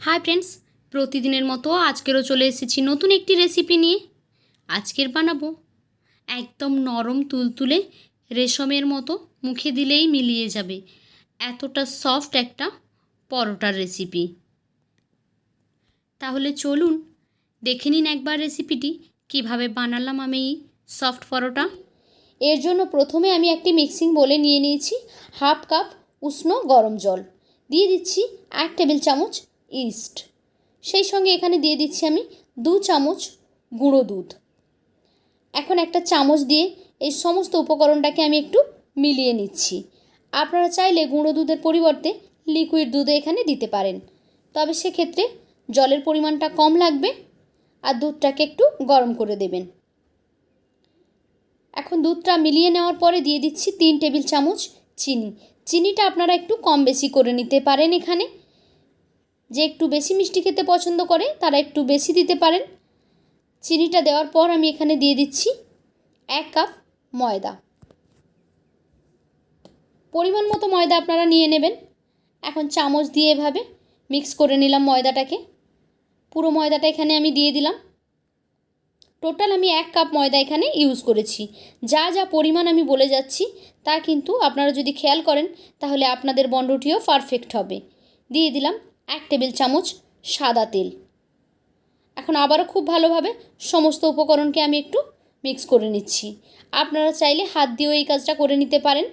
Hi friends প্রতিদিনের মতো আজকেরও চলে এসেছি নতুন একটি রেসিপি নিয়ে। আজকের বানাবো একদম নরম তুলতুলে রেশমের মতো, মুখে দিলেই মিলিয়ে যাবে। এতটা সফট একটা পরোটার রেসিপি তাহলে চলুন দেখে নিন একবার রেসিপিটি কীভাবে বানালাম আমি এই সফট পরোটা। এর জন্য প্রথমে আমি একটি মিক্সিং বলে নিয়ে নিয়েছি হাফ কাপ উষ্ণ গরম জল। দিয়ে দিচ্ছি এক টেবিল চামচ ইস্ট। সেই সঙ্গে এখানে দিয়ে দিচ্ছি আমি দু চামচ গুঁড়ো দুধ। এখন একটা চামচ দিয়ে এই সমস্ত উপকরণটাকে আমি একটু মিলিয়ে নিচ্ছি। আপনারা চাইলে গুঁড়ো দুধের পরিবর্তে লিকুইড দুধে এখানে দিতে পারেন। তবে সেক্ষেত্রে জলের পরিমাণটা কম লাগবে আর দুধটাকে একটু গরম করে দেবেন। এখন দুধটা মিলিয়ে নেওয়ার পরে দিয়ে দিচ্ছি তিন টেবিল চামচ চিনি। চিনিটা আপনারা একটু কম বেশি করে নিতে পারেন এখানে। যে একটু বেশি মিষ্টি খেতে পছন্দ করে, তারা একটু বেশি দিতে পারেন। চিনিটা দেওয়ার পর আমি এখানে দিয়ে দিচ্ছি এক কাপ ময়দা। পরিমাণ মতো ময়দা আপনারা নিয়ে নেবেন। এখন চামচ দিয়ে এভাবে মিক্স করে নিলাম ময়দাটাকে। পুরো ময়দাটা এখানে আমি দিয়ে দিলাম। টোটাল আমি এক কাপ ময়দা এখানে ইউজ করেছি। যা যা পরিমাণ আমি বলে যাচ্ছি, তা কিন্তু আপনারা যদি খেয়াল করেন, তাহলে আপনাদের বন্ডটিও পারফেক্ট হবে। দিয়ে দিলাম এক টেবিল চামচ সাদা তেল। এখন আবারও খুব ভালোভাবে সমস্ত উপকরণকে আমি একটু মিক্স করে নিচ্ছি। আপনারা চাইলে হাত দিয়েও এই কাজটা করে নিতে পারেন।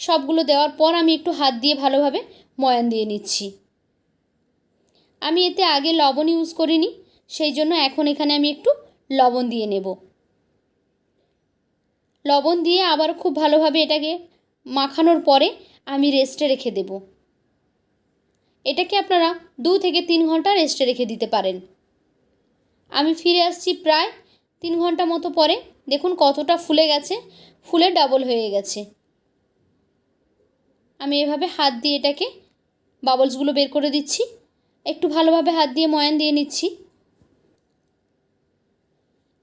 সবগুলো দেওয়ার পর আমি একটু হাত দিয়ে ভালোভাবে ময়ান দিয়ে নিচ্ছি। আমি এতে আগে লবণ ইউজ করিনি, সেই জন্য এখন এখানে আমি একটু লবণ দিয়ে নেব। লবণ দিয়ে আবার খুব ভালোভাবে এটাকে মাখানোর পরে আমি রেস্টে রেখে দেব। এটাকে আপনারা দু থেকে তিন ঘণ্টা রেস্টে রেখে দিতে পারেন। আমি ফিরে আসছি প্রায় তিন ঘণ্টা মতো পরে। দেখুন কতটা ফুলে গেছে, ফুলে ডাবল হয়ে গেছে। আমি এভাবে হাত দিয়ে এটাকে বাবলসগুলো বের করে দিচ্ছি। একটু ভালোভাবে হাত দিয়ে ময়ান দিয়ে নিচ্ছি।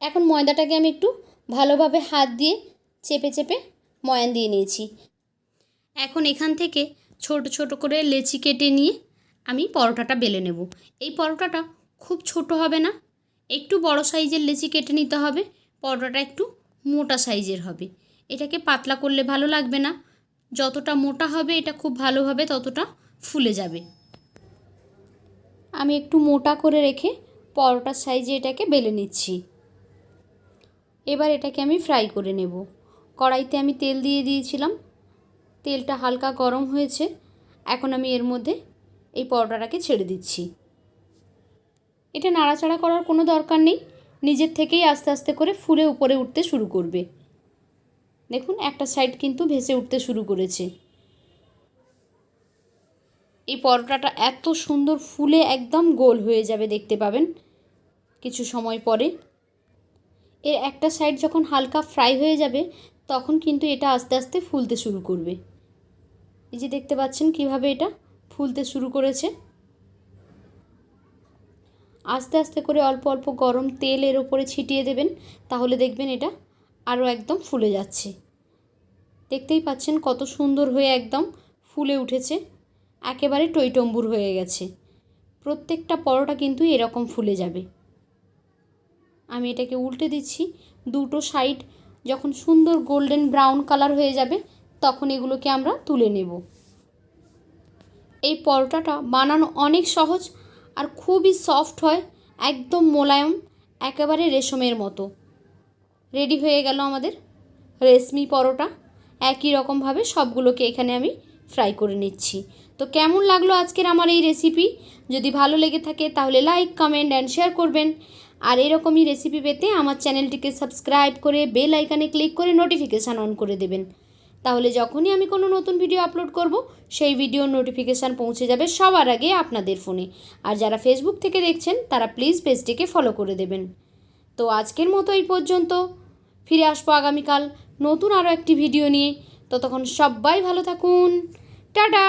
এখন ময়দাটাকে আমি একটু ভালোভাবে হাত দিয়ে চেপে চেপে ময়ান দিয়ে নিয়েছি। এখন এখান থেকে ছোট ছোট করে লেচি কেটে নিয়ে আমি পরোটাটা বেলে নেব। এই পরোটাটা খুব ছোট হবে না, একটু বড় সাইজের লেচি কেটে নিতে হবে, পরোটাটা একটু মোটা সাইজের হবে। এটাকে পাতলা করলে ভালো লাগবে না, যতটা মোটা হবে এটা খুব ভালো হবে, ততটা ফুলে যাবে। আমি একটু মোটা করে রেখে পরোটার সাইজে এটাকে বেলে নিচ্ছি। এবার এটাকে আমি ফ্রাই করে নেব। কড়াইতে আমি তেল দিয়ে দিয়েছিলাম, তেলটা হালকা গরম হয়েছে, এখন আমি এর মধ্যে এই পরোটাটাকে ছেড়ে দিচ্ছি। এটা নাড়াচাড়া করার কোনো দরকার নেই। নিজের থেকেই আস্তে আস্তে করে ফুলে উপরে উঠতে শুরু করবে। দেখুন, একটা সাইড কিন্তু ভেসে উঠতে শুরু করেছে। এই পরোটাটা এত সুন্দর ফুলে একদম গোল হয়ে যাবে দেখতে পাবেন কিছু সময় পরে। এর একটা সাইড যখন হালকা ফ্রাই হয়ে যাবে, তখন কিন্তু এটা আস্তে আস্তে ফুলতে শুরু করবে। এই যে দেখতে পাচ্ছেন কীভাবে এটা ফুলতে শুরু করেছে। আস্তে আস্তে করে অল্প অল্প গরম তেল এর ওপরে ছিটিয়ে দেবেন, তাহলে দেখবেন এটা আরও একদম ফুলে যাচ্ছে। দেখতেই পাচ্ছেন কত সুন্দর হয়ে একদম ফুলে উঠেছে, একেবারে টইটম্বুর হয়ে গেছে। প্রত্যেকটা পরোটা কিন্তু এরকম ফুলে যাবে। আমি এটাকে উল্টে দিচ্ছি, দুটো সাইড যখন সুন্দর গোল্ডেন ব্রাউন কালার হয়ে যাবে, তখন এগুলোকে আমরা তুলে নেব। এই পরোটাটা বানানো অনেক সহজ আর খুবই সফট হয়, একদম মোলায়ম, একেবারে রেশমের মতো। রেডি হয়ে গেল আমাদের রেশমি পরোটা। একই রকমভাবে সবগুলোকে এখানে আমি ফ্রাই করে নিচ্ছি। তো কেমন লাগল আজকের আমার এই রেসিপি যদি ভালো লেগে থাকে তাহলে লাইক কমেন্ট অ্যান্ড শেয়ার করবেন। আর এরকমই রেসিপি পেতে আমার চ্যানেলটিকে সাবস্ক্রাইব করে বেল আইকানে ক্লিক করে নোটিফিকেশান অন করে দেবেন। তাহলে যখনই আমি কোনো নতুন ভিডিও আপলোড করব, সেই ভিডিওর নোটিফিকেশান পৌঁছে যাবে সবার আগে আপনাদের ফোনে আর যারা ফেসবুক থেকে দেখছেন, তারা প্লিজ পেজটিকে ফলো করে দেবেন। তো আজকের মতো এই পর্যন্ত। ফিরে আসব আগামীকাল নতুন আরও একটি ভিডিও নিয়ে। ততক্ষণ সবাই ভালো থাকুন। টাটা!